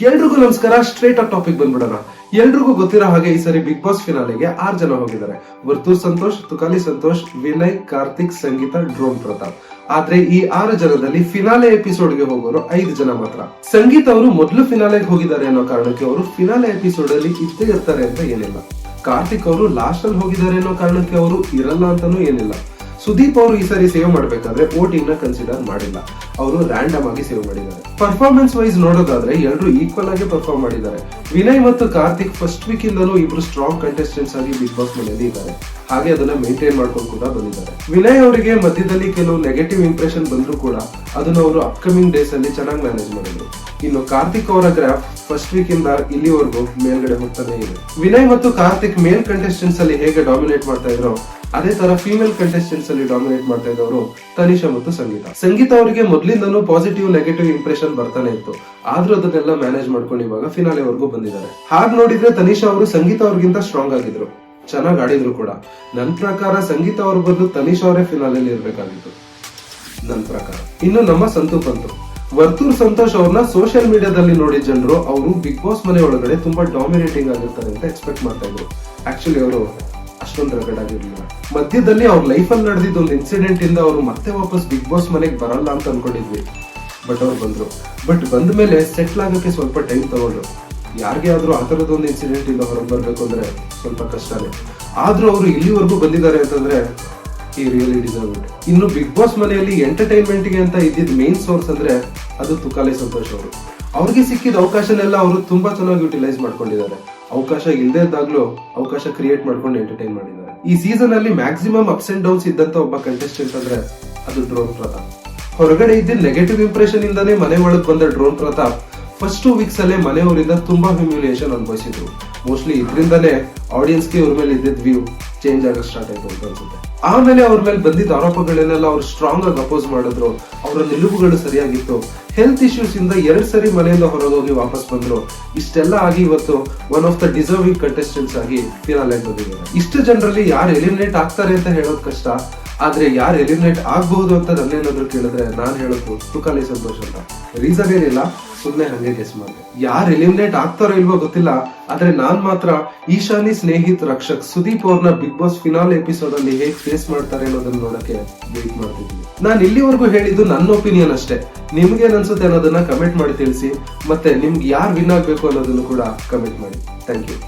ಎಲ್ರಿಗೂ ನಮಸ್ಕಾರ. Straight of topic ಬಂದ್ಬಿಡೋಣ. ಎಲ್ರಿಗೂ ಗೊತ್ತಿರೋ ಹಾಗೆ ಈ ಸರಿ ಬಿಗ್ ಬಾಸ್ ಫಿನಾಲೆಗೆ ಆರ್ ಜನ ಹೋಗಿದ್ದಾರೆ. ವರ್ತೂರ್ ಸಂತೋಷ್, ತುಕಾಲಿ ಸಂತೋಷ್, ವಿನಯ್, ಕಾರ್ತಿಕ್, ಸಂಗೀತ, ಡ್ರೋನ್ ಪ್ರತಾಪ್. ಆದ್ರೆ ಈ ಆರು ಜನದಲ್ಲಿ ಫಿನಾಲೆ ಎಪಿಸೋಡ್ಗೆ ಹೋಗೋರು ಐದು ಜನ ಮಾತ್ರ. ಸಂಗೀತ ಅವರು ಮೊದಲು ಫಿನಾಲೆಗೆ ಹೋಗಿದ್ದಾರೆ ಅನ್ನೋ ಕಾರಣಕ್ಕೆ ಅವರು ಫಿನಾಲೆ ಎಪಿಸೋಡ್ ಅಲ್ಲಿ ಇದ್ದೇ ಇರ್ತಾರೆ ಅಂತ ಏನಿಲ್ಲ. ಕಾರ್ತಿಕ್ ಅವರು ಲಾಸ್ಟ್ ಅಲ್ಲಿ ಹೋಗಿದ್ದಾರೆ ಅನ್ನೋ ಕಾರಣಕ್ಕೆ ಅವರು ಇರಲ್ಲ ಅಂತಾನೂ ಏನಿಲ್ಲ. ಸುದೀಪ್ ಅವರು ಈ ಸಾರಿ ಸೇವ್ ಮಾಡಬೇಕಾದ್ರೆ ವೋಟಿಂಗ್ನ ಕನ್ಸಿಡರ್ ಮಾಡಿಲ್ಲ. ಅವರು ರ್ಯಾಂಡಮ್ ಆಗಿ ಸೇವ್ ಮಾಡಿದ್ದಾರೆ. ಪರ್ಫಾರ್ಮೆನ್ಸ್ ವೈಸ್ ನೋಡೋದಾದ್ರೆ ಎಲ್ಲರೂ ಈಕ್ವಲ್ ಆಗಿ ಪರ್ಫಾರ್ಮ್ ಮಾಡಿದ್ದಾರೆ. ವಿನಯ್ ಮತ್ತು ಕಾರ್ತಿಕ್ ಫಸ್ಟ್ ವೀಕ್ ಇಂದಲೂ ಇಬ್ರು ಸ್ಟ್ರಾಂಗ್ ಕಂಟೆಸ್ಟೆಂಟ್ಸ್ ಆಗಿ ಬಿಗ್ ಬಾಸ್ ಮನೆಯಲ್ಲಿ ಇದ್ದಾರೆ. ಹಾಗೆ ಅದನ್ನ ಮೇಂಟೈನ್ ಮಾಡ್ಕೊಂಡು ಕೂಡ ಬಂದಿದ್ದಾರೆ. ವಿನಯ್ ಅವರಿಗೆ ಮಧ್ಯದಲ್ಲಿ ಕೆಲವು ನೆಗೆಟಿವ್ ಇಂಪ್ರೆಷನ್ ಬಂದ್ರು ಕೂಡ ಅದನ್ನ ಅವರು ಅಪ್ಕಮಿಂಗ್ ಡೇಸ್ ಅಲ್ಲಿ ಚೆನ್ನಾಗಿ ಮ್ಯಾನೇಜ್ ಮಾಡಿದ್ರು. ಇನ್ನು ಕಾರ್ತಿಕ್ ಅವರ ಗ್ರಾಫ್ ಫಸ್ಟ್ ವೀಕ್ ಇಂದ ಇಲ್ಲಿವರೆಗೂ ಮೇಲ್ಗಡೆ ಹೋಗ್ತಾನೆ ಇದೆ. ವಿನಯ್ ಮತ್ತು ಕಾರ್ತಿಕ್ ಮೇಲ್ ಕಂಟೆಸ್ಟೆಂಟ್ಸ್ ಅಲ್ಲಿ ಹೇಗೆ ಡಾಮಿನೇಟ್ ಮಾಡ್ತಾ ಇದ್ರು, ಅದೇ ತರ ಫೀಮೇಲ್ ಕಂಟೆಸ್ಟೆಂಟ್ಸ್ ಅಲ್ಲಿ ಡಾಮಿನೇಟ್ ಮಾಡ್ತಾ ಇದ್ದವರು ತನಿಷಾ ಮತ್ತು ಸಂಗೀತ. ಸಂಗೀತ ಅವರಿಗೆ ಮೊದಲಿಂದನೂ ಪಾಸಿಟಿವ್ ನೆಗೆಟಿವ್ ಇಂಪ್ರೆಷನ್ ಬರ್ತಾನೆ ಇತ್ತು. ಆದ್ರೂ ಅದನ್ನೆಲ್ಲ ಮ್ಯಾನೇಜ್ ಮಾಡ್ಕೊಂಡು ಇವಾಗ ಫಿನಾಲೆ ವರ್ಗೂ ಬಂದಿದ್ದಾರೆ. ಹಾಗೆ ನೋಡಿದ್ರೆ ತನಿಷಾ ಅವರು ಸಂಗೀತ ಅವ್ರಿಗಿಂತ ಸ್ಟ್ರಾಂಗ್ ಆಗಿದ್ರು. ಚೆನ್ನಾಗಿ ಆಡಿದ್ರು ಕೂಡ. ನನ್ ಪ್ರಕಾರ ಸಂಗೀತ ಅವ್ರ ಬದಲು ತನಿಷಾ ಅವರೇ ಫಿನಾಲೆಯಲ್ಲಿ ಇರ್ಬೇಕಾಗಿತ್ತು. ನನ್ ಪ್ರಕಾರ. ಇನ್ನು ನಮ್ಮ ಸಂತು ಪಂತು ವರ್ತೂರ್ ಸಂತೋಷ್ ಅವ್ರನ್ನ ಸೋಷಿಯಲ್ ಮೀಡಿಯಾದಲ್ಲಿ ನೋಡಿ ಜನರು, ಅವರು ಬಿಗ್ ಬಾಸ್ ಮನೆ ಒಳಗಡೆ ತುಂಬಾ ಡಾಮಿನೇಟಿಂಗ್ ಆಗಿರ್ತಾರೆ ಅಂತ ಎಕ್ಸ್ಪೆಕ್ಟ್ ಮಾಡ್ತಾ ಇದ್ರು. ಆಕ್ಚುಲಿ ಅವರು ಅಷ್ಟೊಂದು ರಗಡ್ ಆಗಿರ್ಲಿಲ್ಲ. ಮಧ್ಯದಲ್ಲಿ ಅವ್ರ ಅಲ್ಲಿ ನಡೆದಿದ್ದ ಒಂದು ಇನ್ಸಿಡೆಂಟ್ ಇಂದ ಅವರು ಮತ್ತೆ ವಾಪಸ್ ಬಿಗ್ ಬಾಸ್ ಮನೆಗೆ ಬರಲ್ಲ ಅಂತ ಅನ್ಕೊಂಡಿದ್ವಿ. ಬಟ್ ಅವ್ರು ಬಂದ್ರು. ಬಟ್ ಬಂದ ಮೇಲೆ ಸೆಟ್ಲ್ ಆಗೋಕೆ ಸ್ವಲ್ಪ ಟೈಮ್ ತಗೊಂಡ್ರು. ಯಾರಿಗೆ ಆದ್ರೂ ಆ ಇನ್ಸಿಡೆಂಟ್ ಇಂದ ಹೊರಗೆ ಬರ್ಬೇಕು ಅಂದ್ರೆ ಸ್ವಲ್ಪ ಕಷ್ಟನೇ. ಆದ್ರೂ ಅವರು ಇಲ್ಲಿವರೆಗೂ ಬಂದಿದ್ದಾರೆ ಅಂತಂದ್ರೆ ಈ ರಿಯಲಿ ಡಿಸರ್ವ್ ಇನ್ನು ಬಿಗ್ ಬಾಸ್ ಮನೆಯಲ್ಲಿ ಎಂಟರ್ಟೈನ್ಮೆಂಟ್ಗೆ ಅಂತ ಇದ್ದಿದ್ದ ಮೇನ್ ಸೋರ್ಸ್ ಅಂದ್ರೆ ಅದು ತುಕಾಲಿ ಸಂತೋಷ್ ಅವರು. ಅವ್ರಿಗೆ ಸಿಕ್ಕಿದ ಅವಕಾಶನೆಲ್ಲ ಅವರು ತುಂಬಾ ಚೆನ್ನಾಗಿ ಯುಟಿಲೈಸ್ ಮಾಡ್ಕೊಂಡಿದ್ದಾರೆ. ಅವಕಾಶ ಇಲ್ಲದೆ ಇದ್ದಾಗ್ಲೂ ಅವಕಾಶ ಕ್ರಿಯೇಟ್ ಮಾಡ್ಕೊಂಡು ಎಂಟರ್ಟೈನ್ ಮಾಡಿದ್ದಾರೆ. ಈ ಸೀಸನ್ ಅಲ್ಲಿ ಮ್ಯಾಕ್ಸಿಮಮ್ ಅಪ್ಸ್ ಅಂಡ್ ಡೌನ್ಸ್ ಇದ್ದಂತ ಒಬ್ಬ ಕಂಟೆಸ್ಟೆಂಟ್ ಅಂದ್ರೆ ಅದು ಡ್ರೋನ್ ಪ್ರತಾಪ್. ಹೊರಗಡೆ ಇದ್ದ ನೆಗೆಟಿವ್ ಇಂಪ್ರೆಷನ್ ಇಂದಾನೇ ಮನೆ ಒಳಗೆ ಬಂದ drone Pratap first two weeks ಅಲ್ಲೇ ಮನೆಯವರಿಂದ ತುಂಬಾ ಹ್ಯೂಮಿಲಿಯೇಷನ್ ಅನುಭವಿಸಿದ್ರು. ಮೋಸ್ಟ್ಲಿ ಇದರಿಂದಲೇ ಆಡಿಯನ್ಸ್ಗೆ ಇವ್ರ ಮೇಲೆ ಇದ್ದಿದ್ದ ವ್ಯೂ ಚೇಂಜ್ ಆಗಕ್ಕೆ ಸ್ಟಾರ್ಟ್ ಆಯ್ತು ಅಂತ ಅನ್ಸುತ್ತೆ. ಆಮೇಲೆ ಅವ್ರ ಮೇಲೆ ಬಂದಿದ್ದ ಆರೋಪಗಳನ್ನೆಲ್ಲ ಅವ್ರು ಸ್ಟ್ರಾಂಗ್ ಆಗಿ ಅಪೋಸ್ ಮಾಡಿದ್ರು, ಅವರ ನಿಲುವುಗಳು ಸರಿಯಾಗಿತ್ತು. ಹೆಲ್ತ್ ಇಶ್ಯೂಸ್ ಇಂದ ಎರಡ್ ಸರಿ ಮನೆಯಿಂದ ಹೊರಗೋಗಿ ವಾಪಸ್ ಬಂದ್ರು. ಇಷ್ಟೆಲ್ಲ ಆಗಿ ಇವತ್ತು one of the deserving contestants ಆಗಿ ಫಿನಾಲೆ ಬಂದಿದ್ದಾರೆ. ಇಷ್ಟು ಜನರಲ್ಲಿ ಯಾರು ಎಲಿಮಿನೇಟ್ ಆಗ್ತಾರೆ ಅಂತ ಹೇಳೋದು ಕಷ್ಟ. ಆದ್ರೆ ಯಾರು ಎಲಿಮಿನೇಟ್ ಆಗಬಹುದು ಅಂತ ನನ್ನೇನಾದ್ರು ಕೇಳಿದ್ರೆ ನಾನ್ ಹೇಳೋದು ತುಕಾಲಿ ಸಂತೋಷ ಅಂತ. ರೀಸನ್ ಏನಿಲ್ಲ, ಸುಮ್ನೆ ಹಂಗೆ ಗೆಸ್ ಮಾಡಿದೆ. ಯಾರು ಎಲಿಮಿನೇಟ್ ಆಗ್ತಾರೋ ಇಲ್ವೋ ಗೊತ್ತಿಲ್ಲ, ಆದ್ರೆ ನಾನ್ ಮಾತ್ರ ಈಶಾನಿ ಸ್ನೇಹಿತ್ ರಕ್ಷಕ್ ಸುದೀಪ್ ಅವ್ರನ್ನ ಬಿಗ್ ಬಾಸ್ ಫಿನಾಲ್ ಎಪಿಸೋಡ್ ಅಲ್ಲಿ ಹೇಗ್ ಫೇಸ್ ಮಾಡ್ತಾರೆ ಅನ್ನೋದನ್ನ ನೋಡಕ್ಕೆ ವೇಟ್ ಮಾಡ್ತಿದ್ದೀನಿ. ನಾನು ಇಲ್ಲಿವರೆಗೂ ಹೇಳಿದ್ದು ನನ್ನ ಒಪಿನಿಯನ್ ಅಷ್ಟೇ. ನಿಮ್ಗೆ ಅನ್ಸುತ್ತೆ ಅನ್ನೋದನ್ನ ಕಮೆಂಟ್ ಮಾಡಿ ತಿಳಿಸಿ, ಮತ್ತೆ ನಿಮ್ಗೆ ಯಾರು ವಿನ್ ಆಗ್ಬೇಕು ಅನ್ನೋದನ್ನು ಕೂಡ ಕಮೆಂಟ್ ಮಾಡಿ. Thank you